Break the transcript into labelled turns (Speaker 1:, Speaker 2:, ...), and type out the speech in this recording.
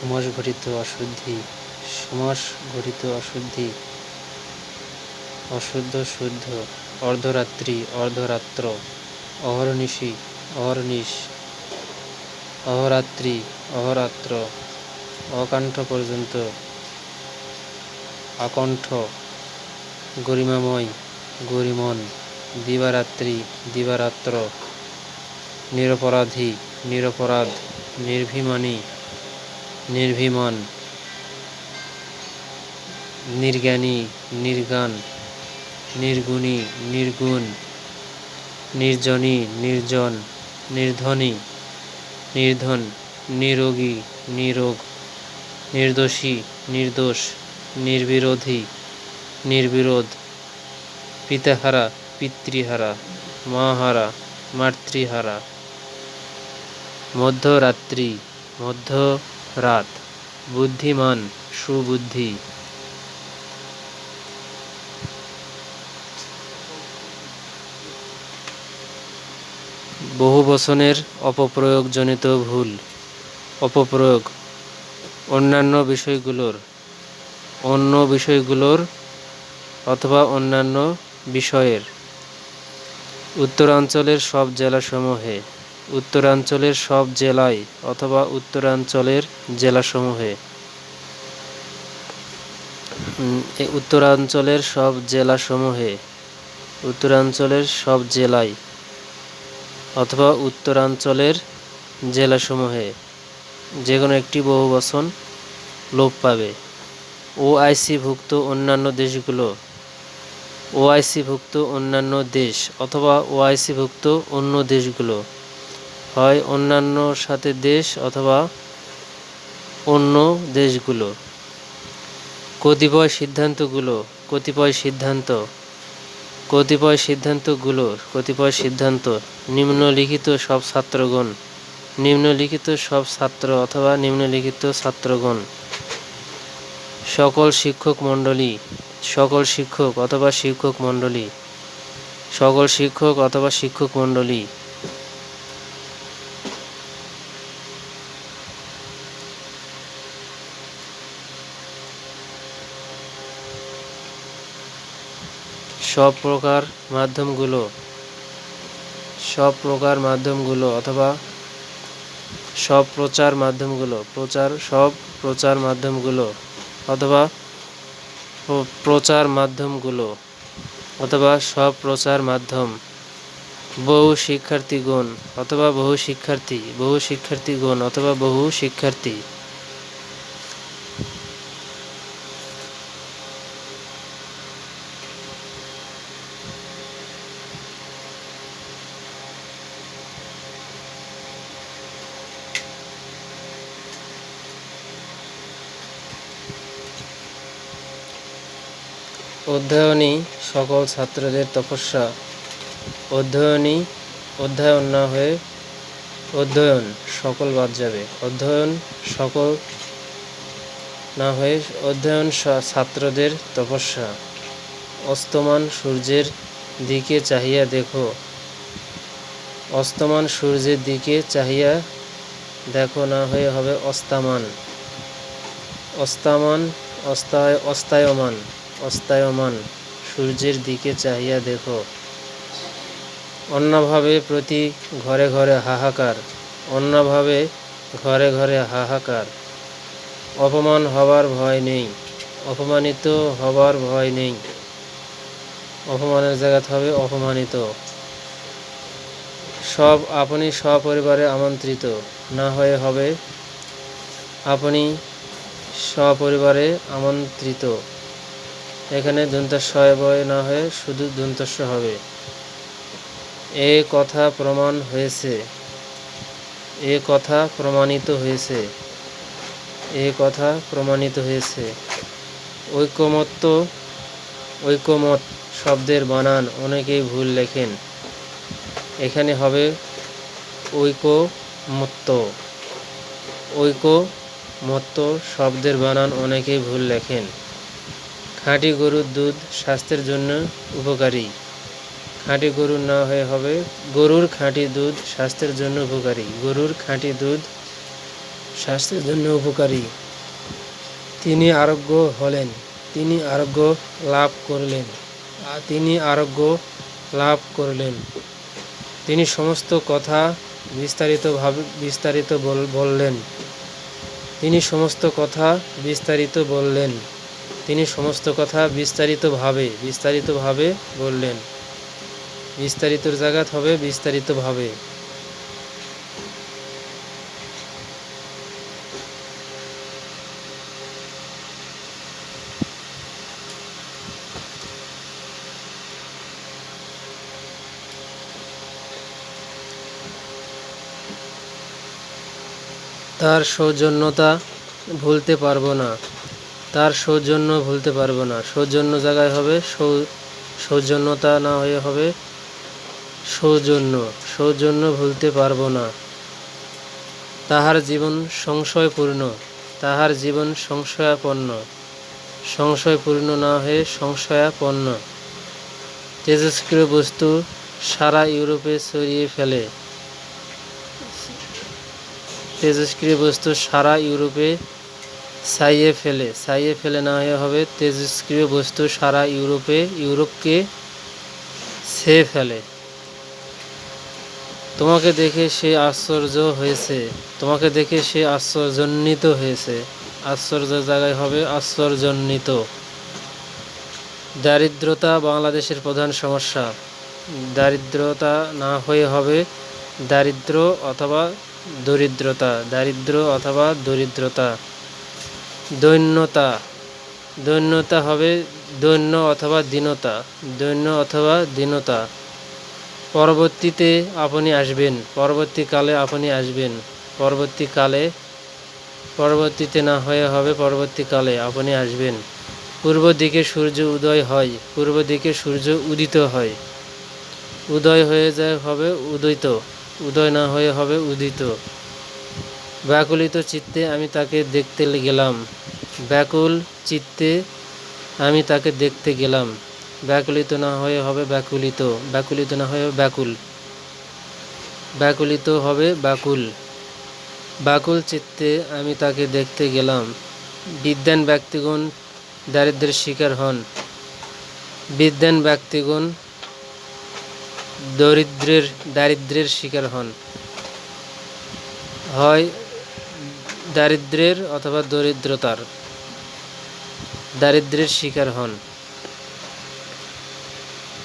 Speaker 1: সমাস ঘটিত অশুদ্ধি সমাস ঘটিত অশুদ্ধি, অশুদ্ধ শুদ্ধ, অর্ধরাত্রি, অর্ধরাত্র, অহর্নিশি, অহর্নিশ, অহরাত্রি, অহরাত্র, অকাণ্ঠ পর্যন্ত, আকণ্ঠ, গরিমাময়, গরিমন, দিবারাত্রি, দিবারাত্র, নিরপরাধী, নিরপরাধ, নির্ভিমানী নির্ভিমান, নির্জ্ঞানী নির্গান নির্গুণী, নির্গুণ, নির্জনী, নির্জন, নির্ধনী, নির্ধন, নিরোগী, নিরোগ, নির্দোষী, নির্দোষ, নির্বিরোধী, নির্বিরোধ, পিতাহারা, পিতৃহারা মাহারা মাতৃহারা, মধ্যরাত্রি মধ্যরাত বুদ্ধিমান, সুবুদ্ধি। বহু বচনের অপপ্রয়োগজনিত ভুল, অপপ্রয়োগ। অন্যান্য বিষয়গুলোর, অন্য বিষয়গুলোর অথবা অন্যান্য বিষয়ের। উত্তরাঞ্চলের সব জেলাসমূহে উত্তরাঞ্চলের সব জেলায় অথবা উত্তরাঞ্চলের জেলাসমূহে। উত্তরাঞ্চলের সব জেলাসমূহে। উত্তরাঞ্চলের সব জেলায় অথবা উত্তরাঞ্চলের জেলাসমূহে যে কোনো একটি বহুবচন লোপ পাবে। ওআইসিভুক্ত অন্যান্য দেশগুলো, ওআইসিভুক্ত অন্যান্য দেশ অথবা ওআইসিভুক্ত অন্য দেশগুলো হয় অন্যান্যর সাথে দেশ অথবা অন্য দেশগুলো। কতিপয় সিদ্ধান্তগুলো, কতিপয় সিদ্ধান্ত, কতিপয় সিদ্ধান্তগুলো, কতিপয় সিদ্ধান্ত, নিম্নলিখিত সব ছাত্রগণ, নিম্নলিখিত সব ছাত্র অথবা নিম্নলিখিত ছাত্রগণ। সকল শিক্ষক মণ্ডলী, সকল শিক্ষক অথবা শিক্ষক মণ্ডলী, সকল শিক্ষক অথবা শিক্ষক মণ্ডলী সব প্রকার মাধ্যমগুলো, সব প্রকার মাধ্যমগুলো অথবা সব প্রচার মাধ্যমগুলো, প্রচার, সব প্রচার মাধ্যমগুলো অথবা প্রচার মাধ্যমগুলো অথবা সব প্রচার মাধ্যম, বহু শিক্ষার্থীগণ অথবা বহু শিক্ষার্থী, বহু শিক্ষার্থীগণ অথবা বহু শিক্ষার্থী। অধ্যয়নই সকল ছাত্রদের তপস্যা। অধ্যয়নই অধ্যয়ন না হয়ে অধ্যয়ন সকল বাদ যাবে। অধ্যয়ন সকল না হয়ে অধ্যয়ন ছাত্রদের তপস্যা। অস্তমান সূর্যের দিকে চাহিয়া দেখো। অস্তমান সূর্যের দিকে চাহিয়া দেখো না হয়ে হবে অস্তামান। অস্তামান অস্তায় অস্তায়মান। অস্তায়মান, সূর্যের দিকে চাহিয়া দেখো। অন্যভাবে প্রতি ঘরে ঘরে হাহাকার অন্যভাবে ঘরে ঘরে হাহাকার। অপমান হবার ভয় নেই, অপমানিত হবার ভয় নেই। অপমানের জায়গাতে হবে অপমানিত। সব আপনি সপরিবারে আমন্ত্রিত, না হয়ে হবে আপনি সপরিবারে আমন্ত্রিত। এখানে দন্তস্ব বয় না হয়ে শুধু দন্তস্ব হবে। এ কথা প্রমাণ হয়েছে। এ কথা প্রমাণিত হয়েছে। এ কথা প্রমাণিত হয়েছে। ঐকমত্য, ঐকমত শব্দের বানান অনেকেই ভুল লেখেন। এখানে হবে ঐকমত্য। ঐকমত্য শব্দের বানান অনেকেই ভুল লেখেন। খাঁটি গরুর দুধ স্বাস্থ্যের জন্য উপকারী। খাঁটি গরু না হয়ে হবে গরুর খাঁটি দুধ স্বাস্থ্যের জন্য উপকারী। গরুর খাঁটি দুধ স্বাস্থ্যের জন্য উপকারী। তিনি আরোগ্য হলেন, তিনি আরোগ্য লাভ করলেন, তিনি আরোগ্য লাভ করলেন। তিনি সমস্ত কথা বিস্তারিতভাবে বিস্তারিত বললেন। তিনি সমস্ত কথা বিস্তারিত বললেন। তিনি সমস্ত কথা বিস্তারিতভাবে বিস্তারিতভাবে বললেন। বিস্তারিতর জায়গাত হবে বিস্তারিতভাবে। তার সৌজন্যতা ভুলতে পারব না। তার সৌজন্য ভুলতে পারব না। সৌজন্য জায়গায় হবে, সৌ সৌজন্যতা না হয়ে হবে সৌজন্য। সৌজন্য ভুলতে পারব না। তাহার জীবন সংশয়পূর্ণ। তাহার জীবন সংশয়াপন্ন। সংশয়পূর্ণ না হয়ে সংশয়াপন্ন। তেজস্ক্রিয় বস্তু সারা ইউরোপে ছড়িয়ে ফেলে। তেজস্ক্রিয় বস্তু সারা ইউরোপে ছাইয়ে ফেলে। ছাইয়ে ফেলে না হয়ে হবে তেজস্ক্রিয় বস্তু সারা ইউরোপে। ইউরোপকে ছেয়ে ফেলে। তোমাকে দেখে সে আশ্চর্য হয়েছে। তোমাকে দেখে সে আশ্চর্যান্বিত হয়েছে। আশ্চর্য জায়গায় হবে আশ্চর্যান্বিত দারিদ্রতা বাংলাদেশের প্রধান সমস্যা। দারিদ্রতা না হয়ে হবে দারিদ্র অথবা দরিদ্রতা। দারিদ্র অথবা দরিদ্রতা। দৈন্যতা। দৈন্যতা হবে দৈন্য অথবা দীনতা। দৈন্য অথবা দীনতা। পরবর্তীতে আপনি আসবেন। পরবর্তীকালে আপনি আসবেন। পরবর্তীকালে, পরবর্তীতে না হয়ে হবে পরবর্তীকালে আপনি আসবেন। পূর্ব দিকে সূর্য উদয় হয়, পূর্ব দিকে সূর্য উদিত হয়। উদয় হয়ে যায় হবে উদিত। উদয় না হয়ে হবে উদিত। ব্যাকুলিত চিত্তে আমি তাকে দেখতে গেলাম। ব্যাকুল চিত্তে আমি তাকে দেখতে গেলাম। ব্যাকুলিত না হয়ে হবে ব্যাকুলিত। ব্যাকুলিত না হয়ে ব্যাকুল। ব্যাকুলিত হবে ব্যাকুল। ব্যাকুল চিত্তে আমি তাকে দেখতে গেলাম। বিদ্যান ব্যক্তিগণ দারিদ্র্যের শিকার হন। বিদ্যান ব্যক্তিগণ দরিদ্রের, দারিদ্র্যের শিকার হন। হয় দারিদ্র্যের অথবা দরিদ্রতার। দারিদ্রের শিকার হন।